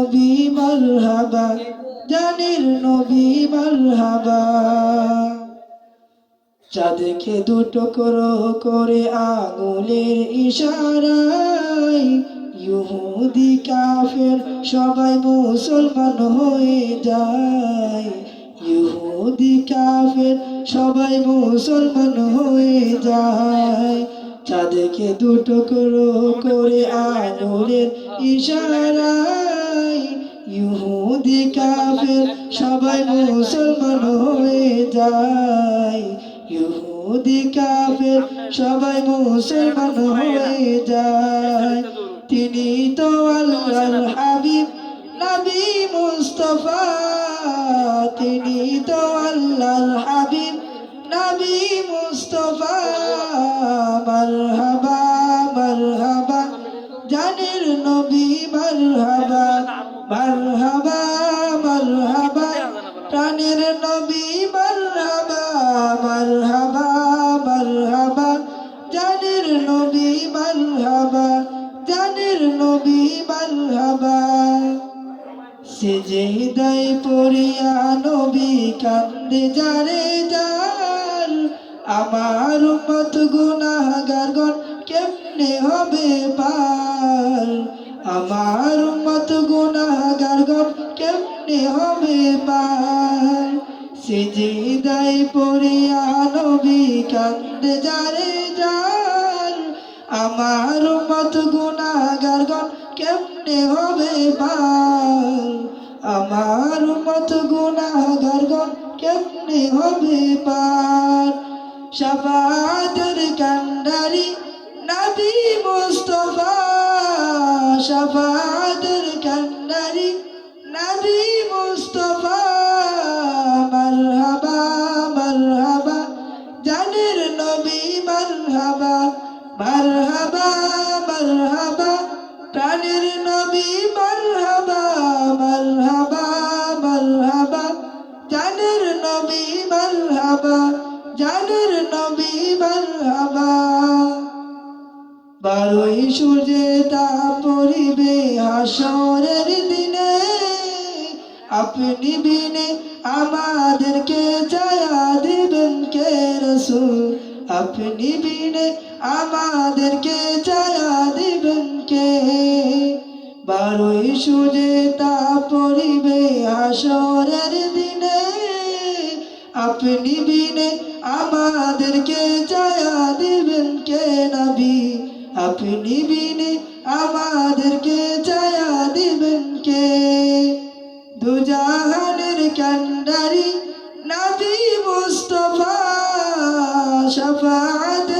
নবী মারহাবা, জানের নবী মারহাবা। চাঁদকে দুটো করো করে আঙুলের ইশারায় ইহুদি কাফের সবাই মুসলমান হয়ে যায়। ইহুদি কাফের সবাই মুসলমান হয়ে যায়। চাঁদকে দুটো করো করে আঙুলের ইশারায় ইহুদি কাফের সবাই মুসলমান হয়ে যায়। ইহুদি কাফের সবাই মুসলমান হয়ে যায়। তিনি তো আল্লাহর হাবিব, নবী মুস্তফা। তিনি তো আল্লাহর কান্দে যারে যার। আমার মত গুনাহগার গণ কেমনে হবে পার? আমার মত গুনাহগার গণ কেমনে হবে পার? সেজে হৃদয় পড়িয়া নবী কান্দে যারে যার। আমার মত গুনাহগার গণ কেমনে হবে পার? আমার মত গুনাহগার গণ কেমনে হবে পার? শাফাতের কান্ডারি নবী মুস্তফা শাফাতের কান্ডারি নবী মুস্তফা। মারহাবা মারহাবা, জানের নবী মারহাবা মারহাবা মারহাবা। প্রাণের নবী মারহাবা মারহাবা। দুজাহানের ক্যান্ডারি নবী মুস্তফা শফাতের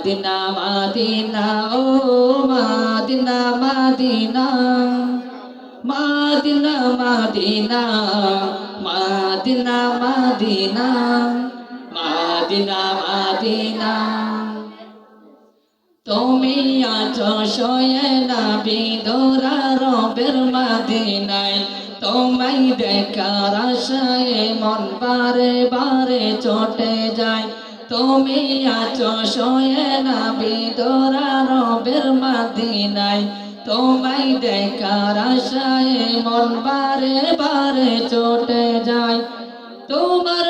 মাদিনা মাদিনা, ও মাদিনা মাদিনা। মাদিনা মাদিনা মাদিনা মাদিনা। মাদিনা মাদিনা। তুমি আছো শয়ে না বিদোরা রবের মাদিনায়। তোমায় দেখার আশায় মন বারে বারে চটে যায়। তুমি আছো শোয়ে না বিদোরা রবের মাদিনায়। তোমায় দেখার আশায় মন বারে বারে চটে যায়। তোমার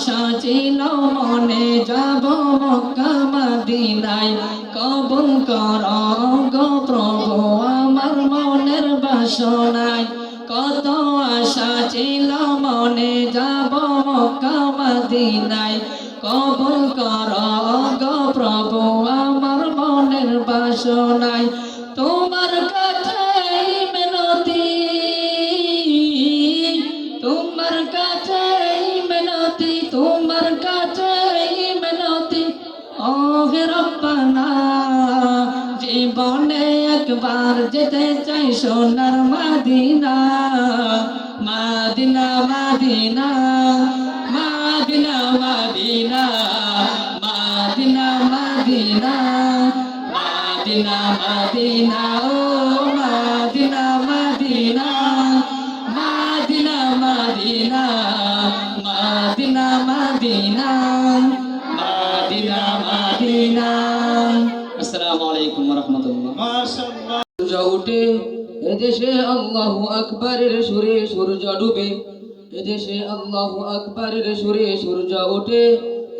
আশা ছিল মনে যাব মক্কা মদিনায়। কবুল কর গো প্রভু আমার মনের বাসনায়। যেতে চাই সোনার মাদিনা মাদিনা মাদিনা মাদিনা মাদিনা মাদিনা মাদিনা মাদিনা মাদিনা আকবরের সুরে সূর্য ডুবে। এদেশে আল্লাহ আকবরের সুরে সূর্য ওঠে।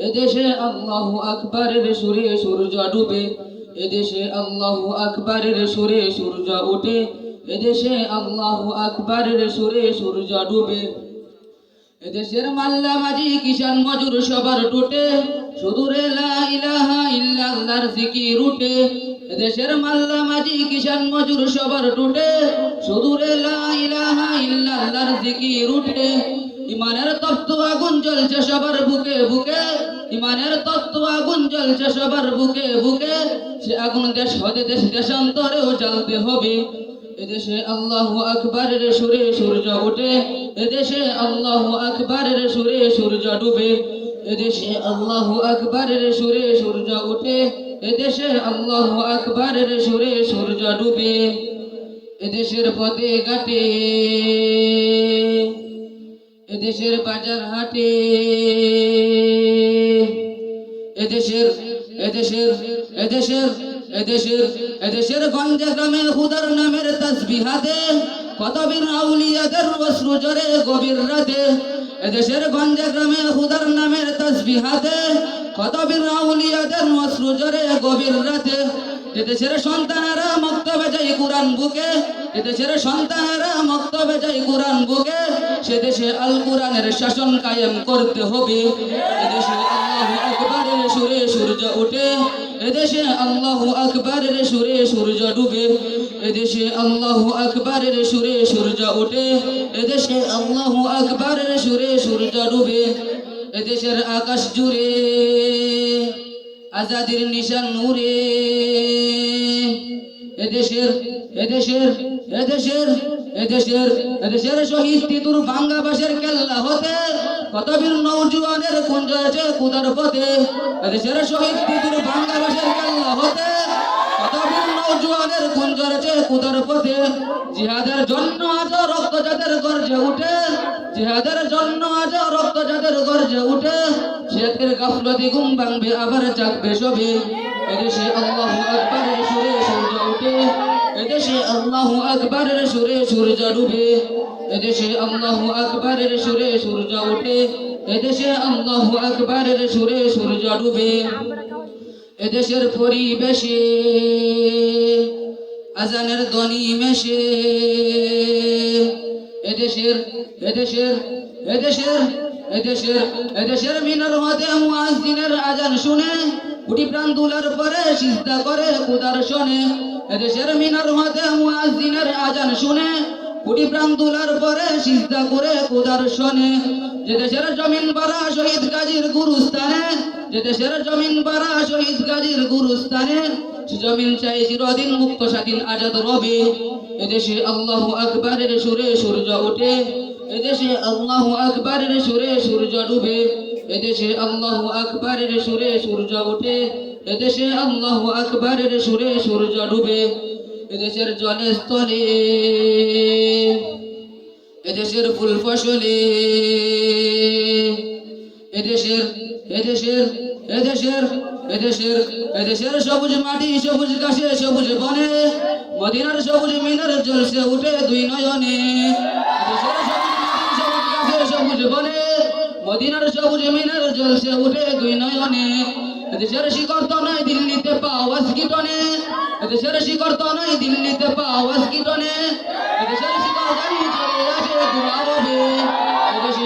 এদেশে আল্লাহ আকবরের সুরে সূর্য ডুবে। এদেশে আল্লাহ আকবরের সুরে সূর্য ওঠে। এদেশে আল্লাহ আকবরের সুরে সূর্য ডুবে। এদেশের মাল্লা মাঝি কিষান মজুর সবার টুটে সুদূরে লা ইলাহা ইল্লাল্লাহর এদেশের মাল্লা মাঝি কিষান মজুর সবার টুটে সুদূরে ইল্লাল্লাহর জিকির উঠে, ইমানের তত্ত্ব আগুন জ্বলছে সবার বুকে বুকে, ইমানের তত্ত্ব আগুন জ্বলছে সবার বুকে বুকে। সে আগুন দেশ হতে দেশ দেশান্তরেও জ্বালতে হবে। এদেশে আল্লাহ আকবরের সুরে সূর্য ওঠে, এদেশে আল্লাহ আকবরের সুরে সূর্য ডুবে। এদেশে আল্লাহ আকবরের সুরে সূর্য ওঠে, এদেশে আল্লাহ আকবরের সুরে সূর্য ডুবে। এদেশের পথে ঘাটে, এদেশের বাজার হাটে, এদেশের এদেশের এদেশের এদেশের এদেশের গঞ্জে গ্রামে খুদার নামের তসবিহাতে কত বীর আউলিয়াদের অশ্রু জরে গভীর রাতে, এদেশের গঞ্জে গ্রামে খুদার নামের তসবিহাতে কত বীর আউলিয়াদের অশ্রু জরে গভীর রাতে এদেশের সন্তানেরা মক্তবে যাই কোরআন বুকে, এদেশের সন্তানেরা মক্তবে যাই কোরআন বুকে, সে দেশে আল কোরআনের শাসন কায়েম করতে হবে। এদেশে আল্লাহু সুরে সূর্য ওঠে, এদেশে আল্লাহু আকবরের সুরে সূর্য ডুবে, এদেশে আল্লাহু আকবরের সুরে সূর্য ওঠে, এদেশে আল্লাহু আকবরের সুরে সূর্য ডুবে, এদেশের আকাশ জুড়ে। আজাদির নিশান নূরে। এদেশের এদেশের এদেশের এদেশের এদেশের শহীদ তিতুর বাংলাবাসের কেল্লা হতে। কত বীর নৌজওয়ানের কুঞ্জ আছে কুদার পথে। এদেশের শহীদ তিতুর বাংলাবাসের কেল্লা হতে। কত বীর নৌজওয়ানের কুঞ্জ আছে কুদার পথে জিহাদের জন্য আজ রক্ত যাদের গর্জে উঠে, জিহাদের জন্য আজ রক্ত যাদের গর্জে উঠে। শেখের গাফলতি ঘুম ভাঙবে, আবার জাগবে সবে। এদেশে আল্লাহু আকবরের সুরে সূর্য উঠে, এদেশে আল্লাহু আকবরের সুরে সূর্য ডুবে। এদেশে আল্লাহু আকবরের সুরে সূর্য উঠে, এদেশে আল্লাহু আকবরের সুরে সূর্য ডুবে। এদেশের পরিবেশে, আজানের ধ্বনি মেশে। এদেশের এদেশের এদেশের এদেশের এদেশের মিনার হতে মুয়াজ্জিনের আজান শুনে, কুটি প্রাণ দুলার পরে সিজদা করে কুদার শোনে এদেশের মিনার হতে মুয়াজ্জিনের আজান শুনে, কুটি প্রাণ দুলার পরে সিজদা করে কুদার শোনে যে দেশের জমিন বাড়া শহীদ গাজীর গুরুস্থানে যে দেশের জমিন বাড়া শহীদ গাজীর গুরুস্থানে জমিন চাই চিরদিন মুক্ত স্বাধীন আজাদ রবে। এদেশে আল্লাহ আকবরের সুরে সূর্য ওঠে, এদেশে আল্লাহ আকবরের সুরে সূর্য ডুবে। এদেশে আল্লাহ আকবরের সুরে সূর্য ওঠে, এদেশে আল্লাহ আকবরের সুরে সূর্য ডুবে। এদেশের জলে স্থলে এদেশের ফুল ফসলে এদেশের এদেশের এদেশের এদেশের এদেশের সবুজ মাটি, সবুজ ঘাসে, সবুজ বনে, মদিনার সবুজ মিনার জলসে উঠে দুই নয়নে। এদেশের সবুজ মাটি, সবুজ ঘাসে, সবুজ বনে, মদিনার সবুজ মিনার জলসে উঠে দুই নয়নে। এদেশের শিকড় তো নয় দিল্লিতে পাওয়াজ কীটনে এদেশের শিকড় তো নয় দিল্লিতে পাওয়াজ কীটনে এদেশের শিকড় দুরারবে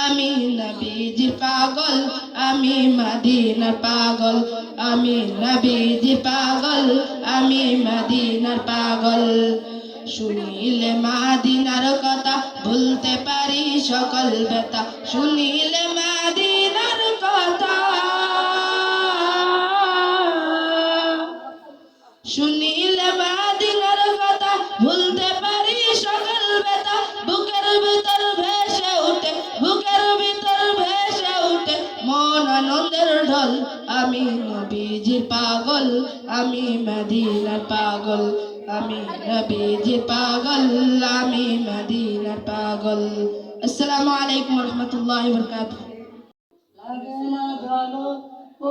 আমি নবীজি পাগল, আমি মদিনার পাগল। আমি নবীজি পাগল, আমি মদিনার পাগল। শুনিলে মাদিনার কথা ভুলতে পারি সকল ব্যথা। শুনিলে মাদিনার কথা আনন্দের ঢল, আমি নবীজির পাগল, আমি মদিনার পাগল, আমি নবীজির পাগল, আমি মদিনার পাগল। আসসালামু আলাইকুম রহমতুল্লাহ বরকাতুহ লাগে না ভালো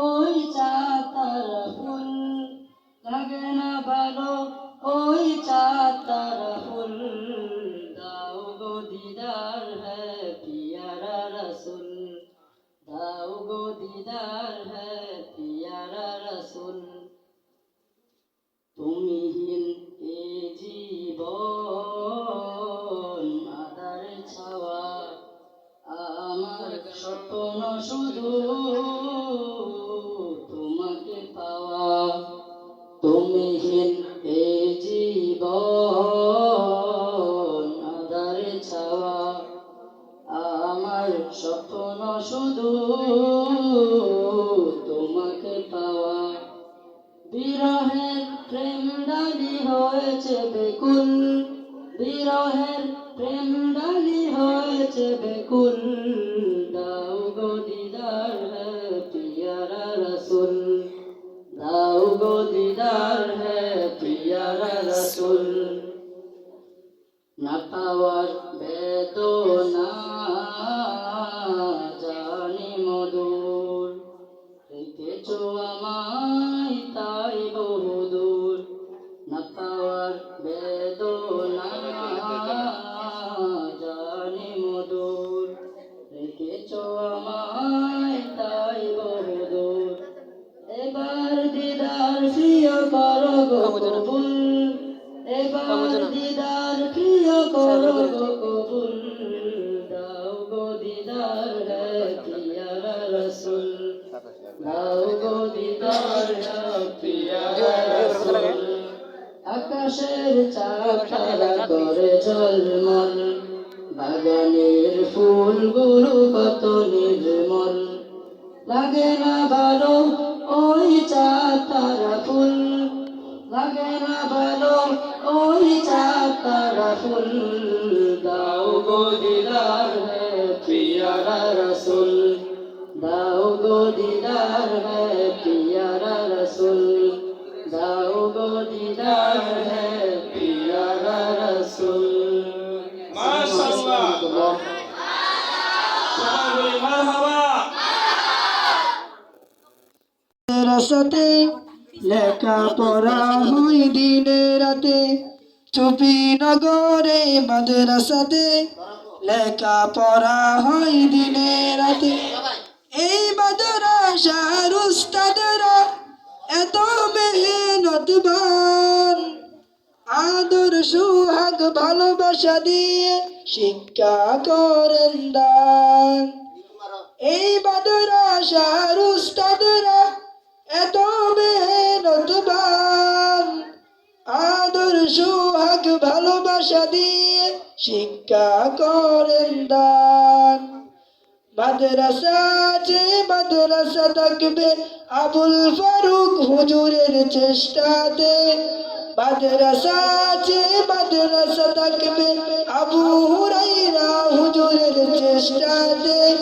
ওই চাতার ফুল, লাগে না ভালো ওই চাতার ফুল। দিদার হ্যাঁ পিয়ারা তুমি তুমিহীন এ জীবন আদার ছাওয়া আমার স্বপ্ন শুধু রাসাতে লেখা পড়া হয় দিনে রাতে। চুপি নগরে মাদ্রাসাতে লেখা পড়া হয় দিনে রাতে। এই মাদ্রাসার উস্তাদরা এত মেহনতবান আদর, সুহাগ, ভালোবাসা দিয়ে শিক্ষা করেন দান। এই মাদ্রাসার উস্তাদরা এত মেহনতবান আদর সুহাগ ভালোবাসা দিয়ে শিক্ষা করেন দান। মাদ্রাসা আছে, মাদ্রাসা থাকবে আবুল ফারুক হুজুরের চেষ্টাতে। মাদ্রাসা আছে, মাদ্রাসা থাকবে আবু হুরাইরা হুজুরের চেষ্টাতে।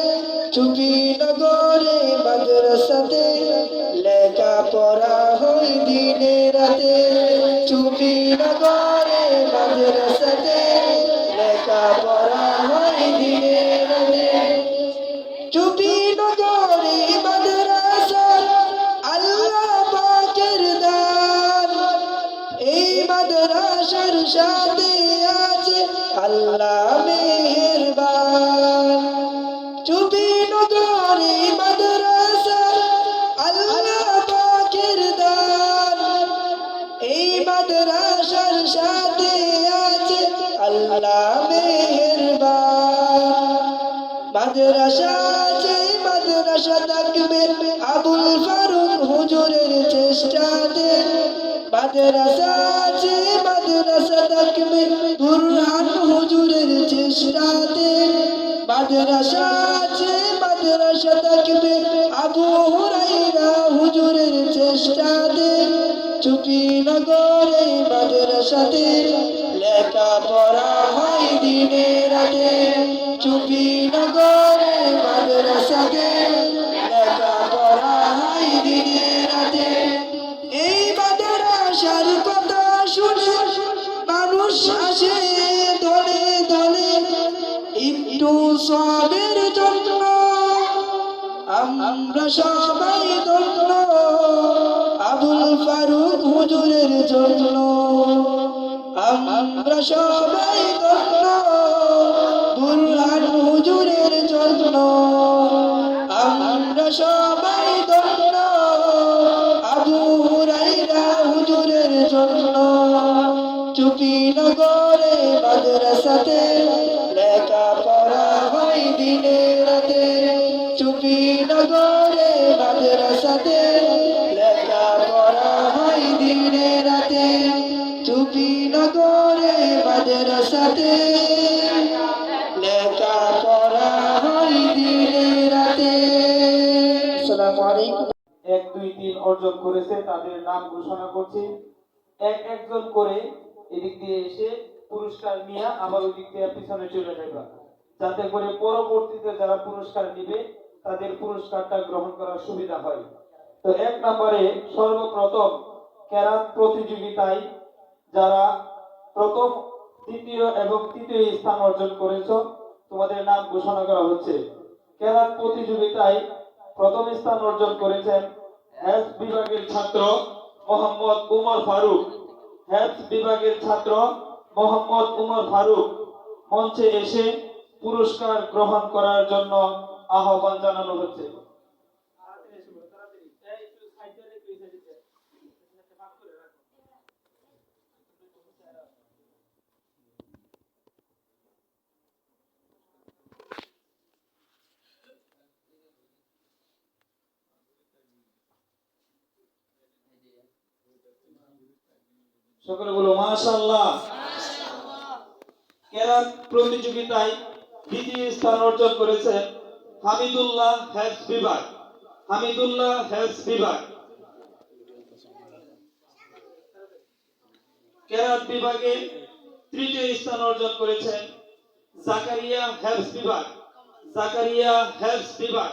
চুপি নগরে মাদ্রাসাতে পড়া হয় দিনে রাতে। চুপি নগরে মাদ্রাসা আছে মাদ্রাসা থাকবে বুরহান হুজুরের চেষ্টাতে। মাদ্রাসা আছে মাদ্রাসা থাকবে আবু হুরাইরা হুজুরের চেষ্টাতে। চুপি নগরে মাদ্রাসাতে লেখা পড়া হয় দিনে রাতে। চুপি নগরে সবাই ধন্য। আবুল ফারুক হুজুরের জন্য। আমরা সবাই ধন্য। করেছে তাদের নাম ঘোষণা করছি। এক একজন করে এদিক দিয়ে এসে পুরস্কার নিয়ে আবার ওই দিক দিয়ে পিছনে চলে যাবে। যাতে করে পরবর্তীতে যারা পুরস্কার নিবে, তাদের পুরস্কারটা গ্রহণ করার সুবিধা হয়। তো এক নম্বরে সর্বপ্রথম ক্যারাত প্রতিযোগিতায় যারা প্রথম তৃতীয় এবং তৃতীয় স্থান অর্জন করেছ, তোমাদের নাম ঘোষণা করা হচ্ছে। ক্যারাত প্রতিযোগিতায় প্রথম স্থান অর্জন করেছেন হেলথ বিভাগের ছাত্র মোহাম্মদ উমর ফারুক। হেলথ বিভাগের ছাত্র মোহাম্মদ উমর ফারুক। মঞ্চে এসে পুরস্কার গ্রহণ করার জন্য আহ্বান জানানো হচ্ছে। সকলে বলো, মাশাআল্লাহ। কেরাত প্রতিযোগিতায় দ্বিতীয় স্থান অর্জন করেছেন হামিদুল্লাহ বিভাগ। হামিদুল্লাহ বিভাগ। কেরাত বিভাগে তৃতীয় স্থান অর্জন করেছেন জাকারিয়া হেলথ বিভাগ। জাকারিয়া হেলথ বিভাগ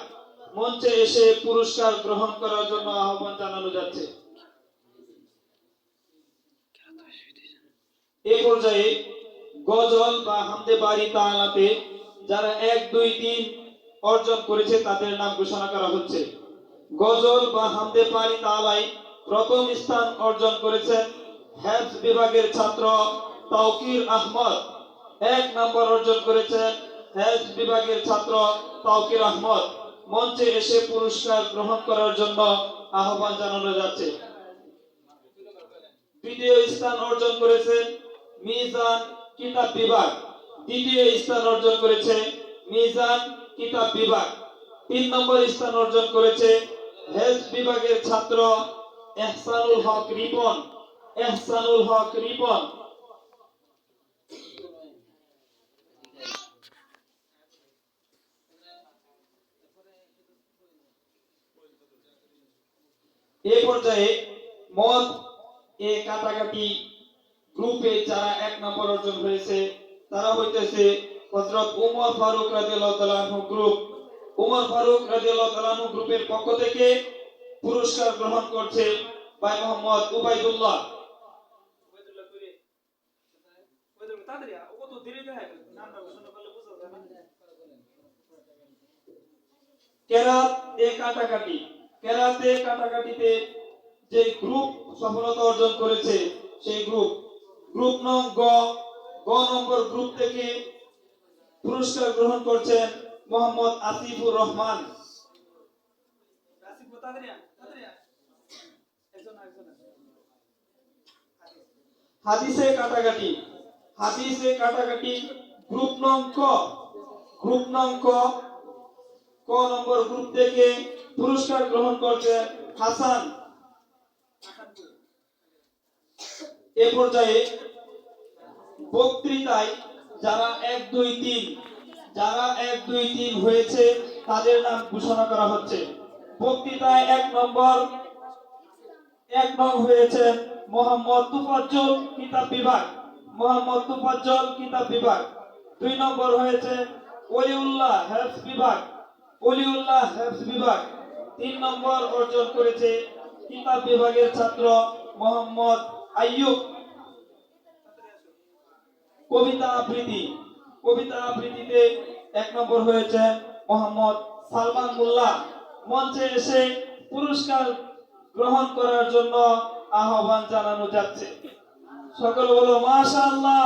মঞ্চে এসে পুরস্কার গ্রহণ করার জন্য আহ্বান জানানো যাচ্ছে। এই পর্যায়ে গজল বা হামদে বাড়ি তালাতে যারা এক, দুই, তিন অর্জন করেছে, তাদের নাম ঘোষণা করা হচ্ছে। গজল বা হামদে প্রথম স্থান অর্জন করেছেন বিভাগের ছাত্র তাওকির আহমদ। এক নম্বর অর্জন করেছেন বিভাগের ছাত্র তাওকির আহমদ। মঞ্চে এসে পুরস্কার গ্রহণ করার জন্য আহ্বান জানানো যাচ্ছে। দ্বিতীয় স্থান অর্জন করেছেন মিজান কিতাব বিভাগ। দ্বিতীয় স্থান অর্জন করেছে মিজান কিতাব বিভাগ। তিন নম্বর স্থান অর্জন করেছে হেলথ বিভাগের ছাত্র এহসানুল হক রিপন। এহসানুল হক রিপন। এ পর্যায়ে মদ এ কাটাকাটি গ্রুপে যারা এক নম্বর অর্জন হয়েছে, তারা হইতেছে হযরত উমর ফারুক আনহু গ্রুপ। উমর ফারুক আনহু গ্রুপের পক্ষ থেকে পুরস্কার গ্রহণ করছে ভাই মোহাম্মদ উবাইদুল্লাহ। কেরাত এ কাটাকাটি, কেরাতে কাটাকাটিতে যে গ্রুপ সফলতা অর্জন করেছে সেই গ্রুপ গ্রুপ নং গ গ নম্বর গ্রুপ থেকে পুরস্কার গ্রহণ করছেন মোহাম্মদ আসিফুর রহমান। হাদিসে কাটাকাটি হাদিসে কাটাকাটি গ্রুপ নং ক গ্রুপ নং ক ক নম্বর গ্রুপ থেকে পুরস্কার গ্রহণ করছেন হাসান। এ পর্যায়ে বক্তৃতায় যারা এক, দুই, তিন, যারা এক, দুই, তিন হয়েছে, তাদের নাম ঘোষণা করা হচ্ছে। বক্তৃতায় এক নম্বর, এক নং হয়েছে মোহাম্মদ তুফাজ্জল কিতাব বিভাগ। মোহাম্মদ তুফাজ্জল কিতাব বিভাগ। দুই নম্বর হয়েছে ওলিউল্লাহ হেফস বিভাগ। ওলিউল্লাহ হেফস বিভাগ তিন নম্বর অর্জন করেছে কিতাব বিভাগের ছাত্র মোহাম্মদ আইয়ুব। কবিতা আবৃত্তি। কবিতা আবৃত্তিতে এক নম্বর হয়েছে মোহাম্মদ সালমান মোল্লা। মঞ্চে এসে পুরস্কার গ্রহণ করার জন্য আহ্বান জানানো যাচ্ছে। সকল বলো, মাশাআল্লাহ!